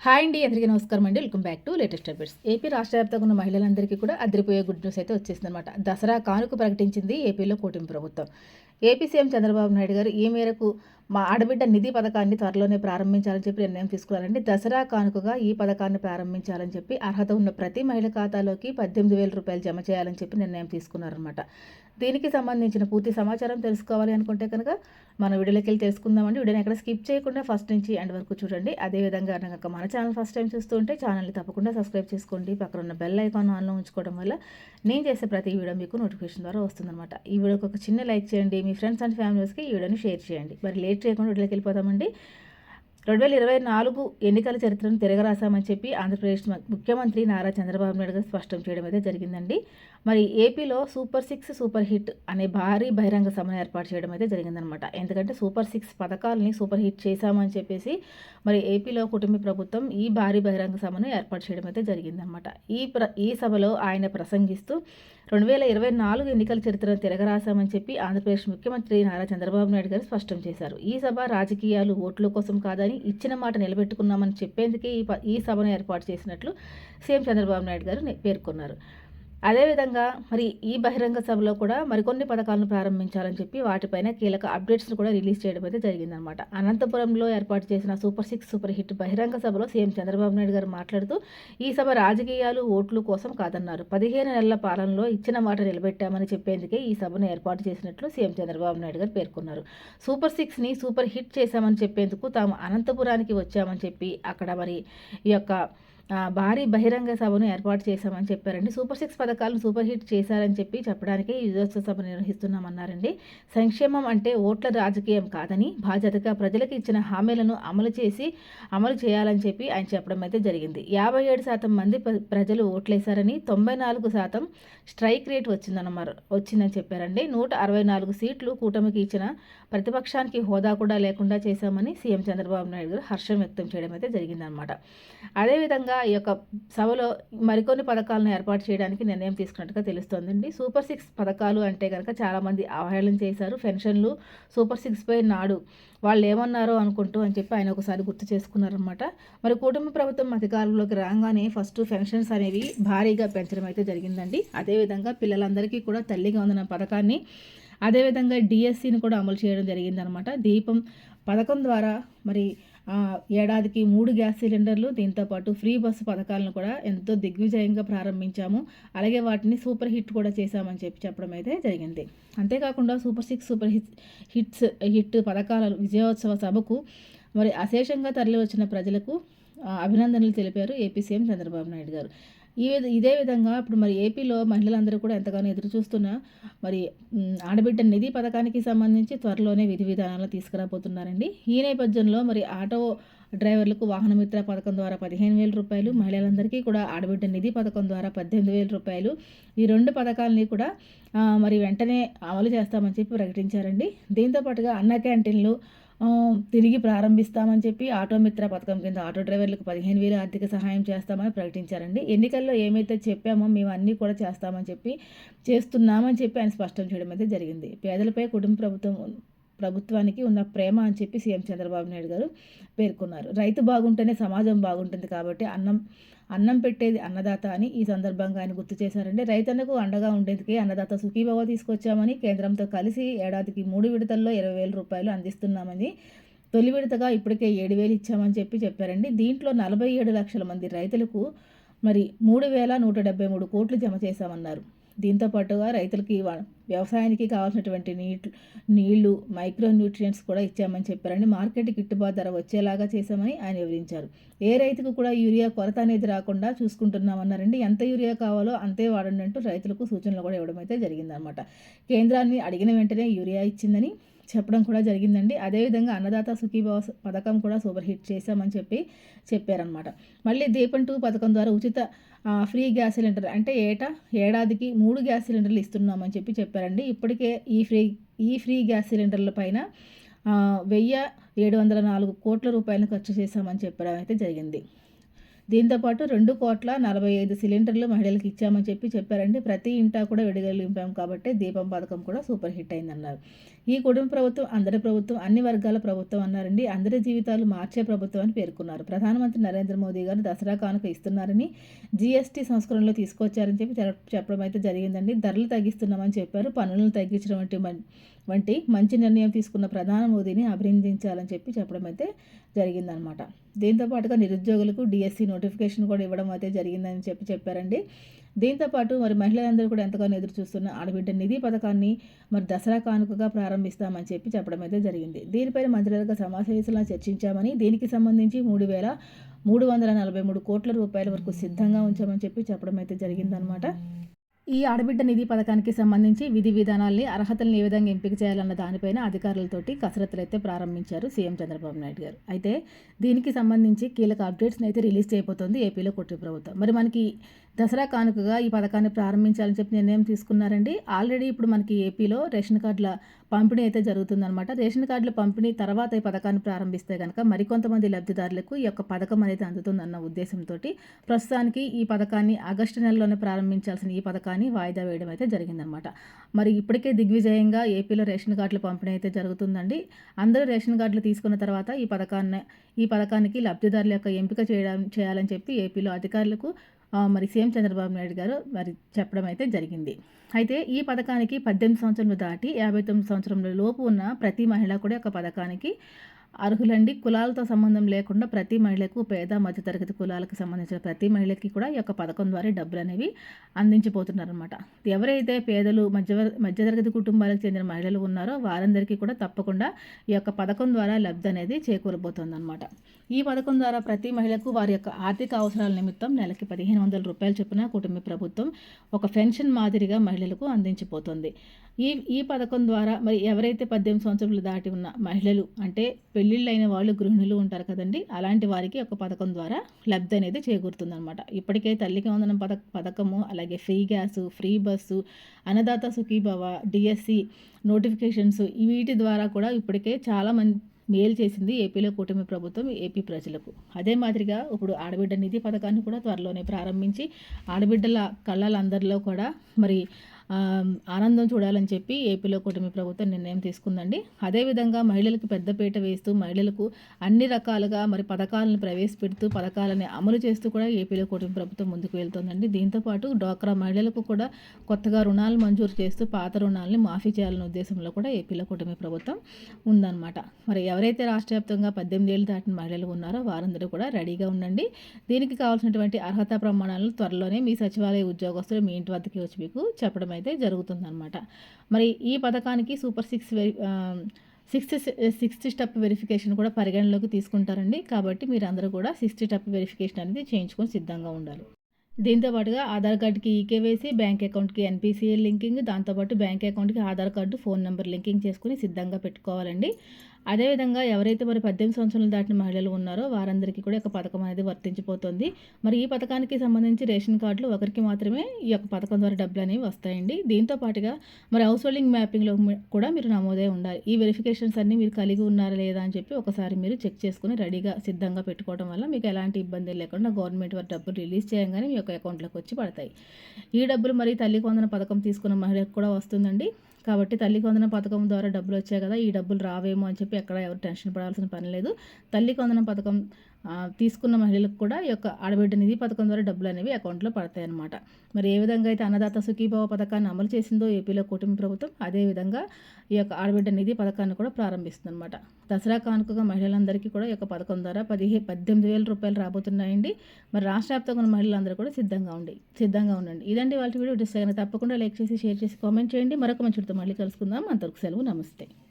Hi అండి అందరికీ నమస్కారం అండి. Welcome back to latest updates. AP రాష్ట్ర వ్యాప్తంగా ఉన్న మహిళలందరికీ కూడా అదిరిపోయే గుడ్ న్యూస్ అయితే వచ్చేసిందనమాట దసరా కానుక ప్రకటించింది ఏపీలో కూటమి ప్రభుత్వం. ఏపీ సీఎం చంద్రబాబు నాయుడు గారు ఈ మేరకు మా ఆడబిడ్డ నిధి పథకాన్ని త్వరలోనే ప్రారంభించాలని చెప్పి నిర్ణయం తీసుకున్నారండి దసరా కానుకగా ఈ పథకాన్ని ప్రారంభించాలని చెప్పి అర్హత ఉన్న ప్రతి మహిళ ఖాతాలోకి పద్దెనిమిది వేల రూపాయలు జమ చేయాలని చెప్పి నిర్ణయం తీసుకున్నారనమాట దీనికి సంబంధించిన పూర్తి సమాచారం తెలుసుకోవాలి అనుకుంటే కనుక మన వీడియోలోకి వెళ్ళి తెలుసుకుందామండి. వీడియోని ఎక్కడ స్కిప్ చేయకుండా ఫస్ట్ నుంచి ఎండ్ వరకు చూడండి. అదేవిధంగా కనుక మన ఛానల్ ఫస్ట్ టైం చూస్తూ ఉంటే ఛానల్ని తప్పకుండా సబ్స్క్రైబ్ చేసుకోండి. పక్కన ఉన్న బెల్ ఐకాన్ ఆన్లో ఉంచుకోవడం వల్ల నేను చేసే ప్రతి వీడియో మీకు నోటిఫికేషన్ ద్వారా వస్తుందన్నమాట. ఈ వీడియోకి ఒక చిన్న లైక్ చేయండి. మీ ఫ్రెండ్స్ అండ్ ఫ్యామిలీస్కి ఈ వీడియోని షేర్ చేయండి. మరి లేట్ చేయకుండా వీడియోకి వెళ్ళిపోతామండి. రెండు వేల ఇరవై నాలుగు ఎన్నికల చరిత్రను తిరగరాశామని చెప్పి ఆంధ్రప్రదేశ్ ముఖ్యమంత్రి నారా చంద్రబాబు నాయుడు గారు స్పష్టం చేయడం అయితే జరిగిందండి. మరి ఏపీలో సూపర్ సిక్స్ సూపర్ హిట్ అనే భారీ బహిరంగ సభను ఏర్పాటు చేయడం అయితే జరిగిందనమాట ఎందుకంటే సూపర్ సిక్స్ పథకాలని సూపర్ హిట్ చేశామని చెప్పేసి మరి ఏపీలో కుటుంబ ప్రభుత్వం ఈ భారీ బహిరంగ సభను ఏర్పాటు చేయడం అయితే జరిగిందనమాట ఈ ప్ర ఈ సభలో ఆయన ప్రసంగిస్తూ రెండు వేల ఇరవై నాలుగు ఎన్నికల చరిత్రను తిరగరాశామని చెప్పి ఆంధ్రప్రదేశ్ ముఖ్యమంత్రి నారా చంద్రబాబు నాయుడు గారు స్పష్టం చేశారు. ఈ సభ రాజకీయాలు ఓట్ల కోసం కాదని ఇచ్చిన మాట నిలబెట్టుకున్నామని చెప్పేందుకే ఈ ఈ సభను ఏర్పాటు చేసినట్లు సీఎం చంద్రబాబు నాయుడు గారు పేర్కొన్నారు. అదేవిధంగా మరి ఈ బహిరంగ సభలో కూడా మరికొన్ని పథకాలను ప్రారంభించాలని చెప్పి వాటిపైన కీలక అప్డేట్స్ను కూడా రిలీజ్ చేయడం అయితే జరిగిందనమాట. అనంతపురంలో ఏర్పాటు చేసిన సూపర్ సిక్స్ సూపర్ హిట్ బహిరంగ సభలో సీఎం చంద్రబాబు నాయుడు గారు మాట్లాడుతూ ఈ సభ రాజకీయాలు ఓట్లు కోసం కాదన్నారు. పదిహేను నెలల పాలనలో ఇచ్చిన మాట నిలబెట్టామని చెప్పేందుకే ఈ సభను ఏర్పాటు చేసినట్లు సీఎం చంద్రబాబు నాయుడు గారు పేర్కొన్నారు. సూపర్ సిక్స్ని సూపర్ హిట్ చేశామని చెప్పేందుకు తాము అనంతపురానికి వచ్చామని చెప్పి అక్కడ మరి ఈ యొక్క భారీ బహిరంగ సభను ఏర్పాటు చేశామని చెప్పారండి. సూపర్ సిక్స్ పథకాలను సూపర్ హిట్ చేశారని చెప్పి చెప్పడానికి యుజోత్సవ సభ నిర్వహిస్తున్నామన్నారండి. సంక్షేమం అంటే ఓట్ల రాజకీయం కాదని బాధ్యతగా ప్రజలకు ఇచ్చిన హామీలను అమలు చేసి అమలు చేయాలని చెప్పి ఆయన చెప్పడం అయితే జరిగింది. యాభై ఏడు శాతం మంది ప్రజలు ఓట్లేశారని తొంభై నాలుగు శాతం స్ట్రైక్ రేట్ వచ్చిందన్నమాట వచ్చిందని చెప్పారండి. నూట అరవై నాలుగు సీట్లు కూటమికి ఇచ్చిన ప్రతిపక్షానికి హోదా కూడా లేకుండా చేశామని సీఎం చంద్రబాబు నాయుడు గారు హర్షం వ్యక్తం చేయడం అయితే జరిగిందనమాట అదేవిధంగా ఈ యొక్క సభలో మరికొన్ని పథకాలను ఏర్పాటు చేయడానికి నిర్ణయం తీసుకున్నట్టుగా తెలుస్తోందండి. సూపర్ సిక్స్ పథకాలు అంటే కనుక చాలామంది అవహేళన చేశారు. పెన్షన్లు సూపర్ సిక్స్ పై నాడు వాళ్ళు ఏమన్నారో అనుకుంటూ అని చెప్పి ఆయన ఒకసారి గుర్తు చేసుకున్నారనమాట మరి కుటుంబ ప్రభుత్వం అధికారంలోకి రాగానే ఫస్ట్ పెన్షన్స్ అనేవి భారీగా పెంచడం అయితే జరిగిందండి. అదేవిధంగా పిల్లలందరికీ కూడా తల్లిగా ఉందన్న పథకాన్ని అదేవిధంగా డిఎస్సిని కూడా అమలు చేయడం జరిగిందనమాట దీపం పథకం ద్వారా మరి ఏడాదికి మూడు గ్యాస్ సిలిండర్లు దీంతోపాటు ఫ్రీ బస్సు పథకాలను కూడా ఎంతో దిగ్విజయంగా ప్రారంభించాము. అలాగే వాటిని సూపర్ హిట్ కూడా చేశామని చెప్పి చెప్పడం అయితే జరిగింది. అంతేకాకుండా super six super hit hits hit పథకాల విజయోత్సవ సభకు మరి అశేషంగా తరలి వచ్చిన ప్రజలకు అభినందనలు తెలిపారు ఏపీ సీఎం చంద్రబాబు నాయుడు గారు. ఈ ఇదే విధంగా ఇప్పుడు మరి ఏపీలో మహిళలందరూ కూడా ఎంతగానో ఎదురు చూస్తున్న మరి ఆడబిడ్డ నిధి పథకానికి సంబంధించి త్వరలోనే విధి విధానాలు తీసుకురాబోతున్నారండి. ఈ నేపథ్యంలో మరి ఆటో డ్రైవర్లకు వాహనమిత్ర పథకం ద్వారా పదిహేను వేల రూపాయలు మహిళలందరికీ కూడా ఆడబిడ్డ నిధి పథకం ద్వారా పద్దెనిమిది వేల రూపాయలు. ఈ రెండు పథకాలని కూడా మరి వెంటనే అమలు చేస్తామని చెప్పి ప్రకటించారండి. దీంతో పాటుగా అన్న క్యాంటీన్లు తిరిగి ప్రారంభిస్తామని చెప్పి ఆటోమిత్ర పథకం కింద ఆటో డ్రైవర్లకు పదిహేను వేలు ఆర్థిక సహాయం చేస్తామని ప్రకటించారండి. ఎన్నికల్లో ఏమైతే చెప్పామో మేము అన్నీ కూడా చేస్తామని చెప్పి చేస్తున్నామని చెప్పి ఆయన స్పష్టం చేయడం అయితే జరిగింది. పేదలపై కుటుంబ ప్రభుత్వం ప్రభుత్వానికి ఉన్న ప్రేమ అని చెప్పి సీఎం చంద్రబాబు నాయుడు గారు పేర్కొన్నారు. రైతు బాగుంటేనే సమాజం బాగుంటుంది కాబట్టి అన్నం అన్నం పెట్టేది అన్నదాత అని ఈ సందర్భంగా ఆయన గుర్తు చేశారంటే రైతన్నకు అండగా ఉండేందుకే అన్నదాత సుఖీభవ తీసుకొచ్చామని కేంద్రంతో కలిసి ఏడాదికి మూడు విడతల్లో ఇరవై వేల రూపాయలు అందిస్తున్నామని తొలి విడతగా ఇప్పటికే ఏడు వేలు ఇచ్చామని చెప్పి చెప్పారండి. దీంట్లో నలభై ఏడు లక్షల మంది రైతులకు మరి మూడు వేల నూట డెబ్బై మూడు కోట్లు జమ చేశామన్నారు. దీంతో పాటుగా రైతులకి వ్యవసాయానికి కావాల్సినటువంటి నీటి నీళ్ళు మైక్రో న్యూట్రియంట్స్ కూడా ఇచ్చామని చెప్పారని మార్కెట్ గిట్టుబాటు ధర వచ్చేలాగా చేశామని ఆయన వివరించారు. ఏ రైతుకు కూడా యూరియా కొరత అనేది రాకుండా చూసుకుంటున్నామన్నారండి. ఎంత యూరియా కావాలో అంతే వాడండి అంటూ రైతులకు సూచనలు కూడా ఇవ్వడం అయితే జరిగిందనమాట కేంద్రాన్ని అడిగిన వెంటనే యూరియా ఇచ్చిందని చెప్పడం కూడా జరిగిందండి. అదేవిధంగా అన్నదాత సుఖీభావ పథకం కూడా సూపర్ హిట్ చేశామని చెప్పి చెప్పారనమాట మళ్ళీ దీపం టూ పథకం ద్వారా ఉచిత ఫ్రీ గ్యాస్ సిలిండర్ అంటే ఏటా? ఏడాదికి మూడు గ్యాస్ సిలిండర్లు ఇస్తున్నామని చెప్పి చెప్పారండి. ఇప్పటికే ఈ ఫ్రీ ఈ ఫ్రీ గ్యాస్ సిలిండర్ల పైన వెయ్యి ఏడు వందల నాలుగు కోట్ల రూపాయలను ఖర్చు చేశామని చెప్పడం అయితే జరిగింది. దీంతోపాటు రెండు కోట్ల నలభై ఐదు సిలిండర్లు మహిళలకు ఇచ్చామని చెప్పి చెప్పారండి. ప్రతి ఇంటా కూడా విడగలింపాం నింపాం కాబట్టి దీపం పథకం కూడా సూపర్ హిట్ అయిందన్నారు. ఈ కుటుంబ ప్రభుత్వం అందరి ప్రభుత్వం అన్ని వర్గాల ప్రభుత్వం అన్నారండి. అందరి జీవితాలు మార్చే ప్రభుత్వం అని పేర్కొన్నారు. ప్రధానమంత్రి నరేంద్ర మోదీ గారు దసరా కానుక ఇస్తున్నారని జీఎస్టీ సంస్కరణలో తీసుకొచ్చారని చెప్పి చెప్పడం అయితే జరిగిందండి. ధరలు తగ్గిస్తున్నామని చెప్పారు. పన్నులను తగ్గించడం వంటి వంటి మంచి నిర్ణయం తీసుకున్న ప్రధాన మోదీని అభినందించాలని చెప్పి చెప్పడం అయితే జరిగిందనమాట. దీంతో పాటుగా నిరుద్యోగులకు డిఎస్సి నోటిఫికేషన్ కూడా ఇవ్వడం అయితే జరిగిందని చెప్పి చెప్పారండి. దీంతోపాటు మరి మహిళలందరూ కూడా ఎంతగానో ఎదురు చూస్తున్న ఆడబిడ్డ నిధి పథకాన్ని మరి దసరా కానుకగా ప్రారంభిస్తామని చెప్పి చెప్పడం అయితే జరిగింది. దీనిపైన మంత్రివర్గ సమావేశంలో చర్చించామని దీనికి సంబంధించి మూడు వేల మూడు వందల నలభై మూడు కోట్ల రూపాయల వరకు సిద్ధంగా ఉంచామని చెప్పి చెప్పడం అయితే జరిగిందనమాట. ఈ ఆడబిడ్డ నిధి పథకానికి సంబంధించి విధి విధానాల్ని అర్హతలను ఏ విధంగా ఎంపిక చేయాలన్న దానిపైన అధికారులతోటి కసరత్తులు అయితే ప్రారంభించారు సీఎం చంద్రబాబు నాయుడు గారు. అయితే దీనికి సంబంధించి కీలక అప్డేట్స్ని అయితే రిలీజ్ చేయబోతోంది ఏపీలో కొట్టి ప్రభుత్వం. మరి మనకి దసరా కానుకగా ఈ పథకాన్ని ప్రారంభించాలని చెప్పి నిర్ణయం తీసుకున్నారండి. ఆల్రెడీ ఇప్పుడు మనకి ఏపీలో రేషన్ కార్డుల పంపిణీ అయితే జరుగుతుందన్నమాట. రేషన్ కార్డుల పంపిణీ తర్వాత ఈ పథకాన్ని ప్రారంభిస్తే కనుక మరికొంతమంది లబ్ధిదారులకు ఈ యొక్క పథకం అనేది అందుతుందన్న ఉద్దేశంతో ప్రస్తుతానికి ఈ పథకాన్ని ఆగస్టు నెలలోనే ప్రారంభించాల్సిన ఈ పథకాన్ని వాయిదా వేయడం అయితే జరిగిందనమాట మరి ఇప్పటికే దిగ్విజయంగా ఏపీలో రేషన్ కార్డుల పంపిణీ అయితే జరుగుతుందండి. అందరూ రేషన్ కార్డులు తీసుకున్న తర్వాత ఈ పథకాన్ని ఈ పథకానికి లబ్ధిదారుల యొక్క ఎంపిక చేయడం చేయాలని చెప్పి ఏపీలో అధికారులకు మరి సీఎం చంద్రబాబు నాయుడు గారు మరి చెప్పడం అయితే జరిగింది. అయితే ఈ పథకానికి పద్దెనిమిది సంవత్సరాలు దాటి యాభై తొమ్మిది సంవత్సరంలో లోపు ఉన్న ప్రతి మహిళ కూడా ఒక పథకానికి అర్హులండి. కులాలతో సంబంధం లేకుండా ప్రతి మహిళకు పేద మధ్యతరగతి కులాలకు సంబంధించిన ప్రతి మహిళకి కూడా ఈ యొక్క పథకం ద్వారా డబ్బులు అనేవి అందించిపోతున్నారనమాట ఎవరైతే పేదలు మధ్య మధ్యతరగతి కుటుంబాలకు చెందిన మహిళలు ఉన్నారో వారందరికీ కూడా తప్పకుండా ఈ యొక్క పథకం ద్వారా లబ్ధి అనేది చేకూరబోతోందనమాట ఈ పథకం ద్వారా ప్రతి మహిళకు వారి యొక్క ఆర్థిక అవసరాల నిమిత్తం నెలకి పదిహేను వందల రూపాయలు చొప్పున కుటుంబ ప్రభుత్వం ఒక పెన్షన్ మాదిరిగా మహిళలకు అందించిపోతుంది ఈ ఈ పథకం ద్వారా మరి ఎవరైతే పద్దెనిమిది సంవత్సరాలు దాటి ఉన్న మహిళలు అంటే పెళ్ళిళ్ళైన వాళ్ళు గృహిణులు ఉంటారు కదండి అలాంటి వారికి ఒక పథకం ద్వారా లబ్ధి అనేది చేకూరుతుందనమాట ఇప్పటికే తల్లికి వందనం పథక పథకము అలాగే free gas free bus Annadata Sukhibhava DSC notifications వీటి ద్వారా కూడా ఇప్పటికే చాలా మంది మేలు చేసింది ఏపీలో కూటమి ప్రభుత్వం ఏపీ ప్రజలకు. అదే మాదిరిగా ఇప్పుడు ఆడబిడ్డ నిధి పథకాన్ని కూడా త్వరలోనే ప్రారంభించి ఆడబిడ్డల కళ్ళలందరిలో కూడా మరి ఆనందం చూడాలని చెప్పి ఏపీలో కూటమి ప్రభుత్వం నిర్ణయం తీసుకుందండి. అదేవిధంగా మహిళలకు పెద్దపీట వేస్తూ మహిళలకు అన్ని రకాలుగా మరి పథకాలను ప్రవేశపెడుతూ పథకాలని అమలు చేస్తూ కూడా ఏపీలో కూటమి ప్రభుత్వం ముందుకు వెళ్తుందండి. దీంతోపాటు డ్వాక్రా మహిళలకు కూడా కొత్తగా రుణాలు మంజూరు చేస్తూ పాత రుణాలని మాఫీ చేయాలనే ఉద్దేశంలో కూడా ఏపీలో కూటమి ప్రభుత్వం ఉందన్నమాట. మరి ఎవరైతే రాష్ట్ర వ్యాప్తంగా పద్దెనిమిది ఏళ్ళు దాటిన మహిళలు ఉన్నారో వారందరూ కూడా రెడీగా ఉండండి. దీనికి కావాల్సినటువంటి అర్హత ప్రమాణాలను త్వరలోనే మీ సచివాలయ ఉద్యోగస్తులు మీ ఇంటి వద్దకి వచ్చి మీకు చెప్పడం అయితే జరుగుతుందన్నమాట. మరి ఈ పథకానికి సూపర్ సిక్స్ వెరి సిక్స్త్ సిక్స్త్ స్టెప్ వెరిఫికేషన్ కూడా పరిగణలోకి తీసుకుంటారండి. కాబట్టి మీరు అందరూ కూడా సిక్స్త్ స్టెప్ వెరిఫికేషన్ అనేది చేయించుకొని సిద్ధంగా ఉండాలి. దీంతో పాటుగా ఆధార్ కార్డుకి ఈకేవైసీ బ్యాంక్ అకౌంట్కి ఎన్పిసిఎల్ లింకింగ్ దాంతోపాటు బ్యాంక్ అకౌంట్కి Aadhaar card phone number linking చేసుకుని సిద్ధంగా పెట్టుకోవాలండి. అదేవిధంగా ఎవరైతే మరి పద్దెనిమిది సంవత్సరాలు దాటిన మహిళలు ఉన్నారో వారందరికీ కూడా ఒక పథకం అనేది వర్తించిపోతుంది. మరి ఈ పథకానికి సంబంధించి రేషన్ కార్డులు ఒకరికి మాత్రమే ఈ యొక్క పథకం ద్వారా డబ్బులు అనేవి వస్తాయండి. దీంతో పాటుగా మరి హౌస్ హోల్డింగ్ మ్యాపింగ్లో కూడా మీరు నమోదై ఉండాలి. ఈ వెరిఫికేషన్స్ అన్నీ మీరు కలిగి ఉన్నారా లేదా అని చెప్పి ఒకసారి మీరు చెక్ చేసుకుని రెడీగా సిద్ధంగా పెట్టుకోవడం వల్ల మీకు ఎలాంటి ఇబ్బంది లేకుండా గవర్నమెంట్ వారి డబ్బులు రిలీజ్ చేయగానే మీ యొక్క అకౌంట్లోకి వచ్చి పడతాయి. ఈ డబ్బులు మరి తల్లి కొందన పథకం తీసుకున్న మహిళకు కూడా వస్తుందండి. కాబట్టి తల్లి కొందన పథకం ద్వారా డబ్బులు వచ్చాయి కదా ఈ డబ్బులు రావేమో అని చెప్పి ఎక్కడ ఎవరు టెన్షన్ పడాల్సిన పని లేదు. తల్లి కొందన పథకం తీసుకున్న మహిళలకు కూడా ఈ యొక్క ఆడబిడ్డ నిధి పథకం ద్వారా డబ్బులు అనేవి అకౌంట్లో పడతాయన్నమాట. మరి ఏ విధంగా అయితే అన్నదాత సుఖీభావ పథకాన్ని అమలు చేసిందో ఏపీలో కూటమి ప్రభుత్వం అదేవిధంగా ఈ యొక్క ఆడబిడ్డ నిధి పథకాన్ని కూడా ప్రారంభిస్తుంది అనమాట దసరా కానుకగా మహిళలందరికీ కూడా ఈ యొక్క పథకం ద్వారా పదిహే పద్దెనిమిది వేల రూపాయలు రాబోతున్నాయండి. మరి రాష్ట్ర వ్యాప్తంగా ఉన్న మహిళలందరూ కూడా సిద్ధంగా ఉండి సిద్ధంగా ఉండండి. ఇదండి వాళ్ళ వీడియో. డిస్ తప్పకుండా లైక్ చేసి షేర్ చేసి కామెంట్ చేయండి. మరొక మంచి మళ్ళీ కలుసుకుందాం. అంతవరకు సెలవు. నమస్తే.